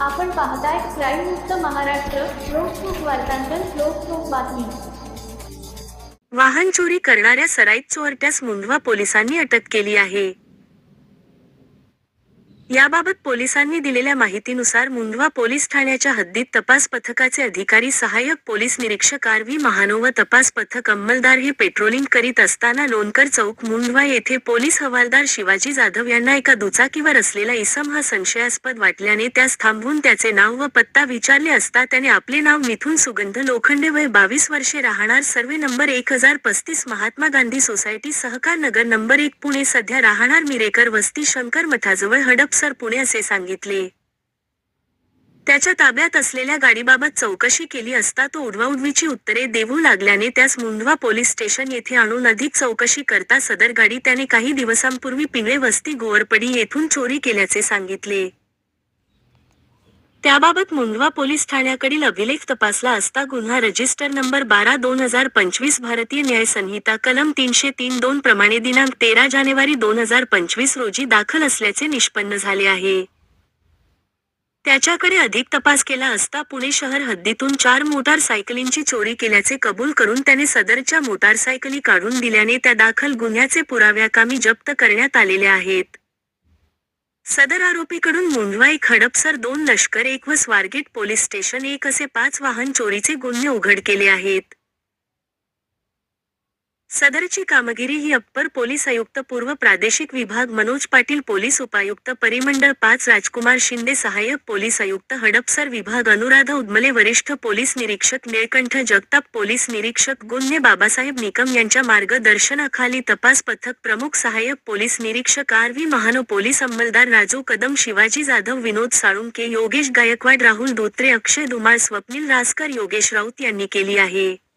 आपण पाहताय क्राईम मुक्त महाराष्ट्र लोकसुख वार्तांकन लोकसुख बातमी. वाहन चोरी करणाऱ्या सराईत चोरट्यास मुंढवा पोलिसांनी अटक केली आहे. याबाबत पोलिसांनी दिलेल्या माहितीनुसार मुंढवा पोलीस ठाण्याच्या हद्दीत तपास पथकाचे अधिकारी सहाय्यक पोलीस निरीक्षक आर व्ही महानोव तपास पथक अंमलदार हे पेट्रोलिंग करीत असताना लोणकर चौक मुंढवा येथे पोलीस हवालदार शिवाजी जाधव यांना एका दुचाकीवर असलेला इसम हा संशयास्पद वाटल्याने त्यास थांबवून त्याचे नाव व पत्ता विचारले असता त्याने आपले नाव मिथून सुगंध लोखंडे वय बावीस वर्षे राहणार सर्वे नंबर एक हजार पस्तीस महात्मा गांधी सोसायटी सहकार नगर नंबर एक पुणे सध्या राहणार मिरेकर वस्ती शंकर मठाजवळ हडप पुणे असे सांगितले. त्याच्या ताब्यात असलेल्या गाडीबाबत चौकशी केली असता तो उडवाउडवीची उत्तरे देऊ लागल्याने त्यास मुंढवा पोलीस स्टेशन येथे आणून अधिक चौकशी करता सदर गाडी त्याने काही दिवसांपूर्वी पिंगळे वस्ती गोवरपडी येथून चोरी केल्याचे सांगितले. त्याबाबत मुंढवा पोलीस ठाण्याकडील अभिलेख तपासला असता गुन्हा रजिस्टर नंबर बारा दोन हजार पंचवीस भारतीय न्याय संहिता कलम तीनशे तीन दोन प्रमाणे दिनांक तेरा जानेवारी दोन हजार पंचवीस रोजी दाखल असल्याचे निष्पन्न झाले आहे. त्याच्याकडे अधिक तपास केला असता पुणे शहर हद्दीतून चार मोटारसायकलींची चोरी केल्याचे कबूल करून त्याने सदरच्या मोटारसायकली काढून दिल्याने त्या दाखल गुन्ह्याचे पुराव्याकामी जप्त करण्यात आलेले आहेत. सदर आरोपीकडून मुंढवा खडपसर दोन लष्कर एक व स्वारगेट पोलीस स्टेशन एक असे पाच वाहन चोरीचे गुन्हे उघड केले आहेत. सदरची कामगिरी ही अप्पर पोलीस आयुक्त पूर्व प्रादेशिक विभाग मनोज पाटील पोलीस उपायुक्त परिमंडळ पाच राजकुमार शिंदे सहाय्यक पोलीस आयुक्त हडपसर विभाग अनुराधा उद्मले वरिष्ठ पोलीस निरीक्षक निळकंठ जगताप पोलीस निरीक्षक गुन्हे बाबासाहेब निकम यांच्या मार्गदर्शनाखाली तपास पथक प्रमुख सहाय्यक पोलीस निरीक्षक आर व्ही महानो पोलीस अंमलदार राजू कदम शिवाजी जाधव विनोद साळुंके योगेश गायकवाड राहुल धोत्रे अक्षय धुमाळ स्वप्नील रासकर योगेश राऊत यांनी केली आहे.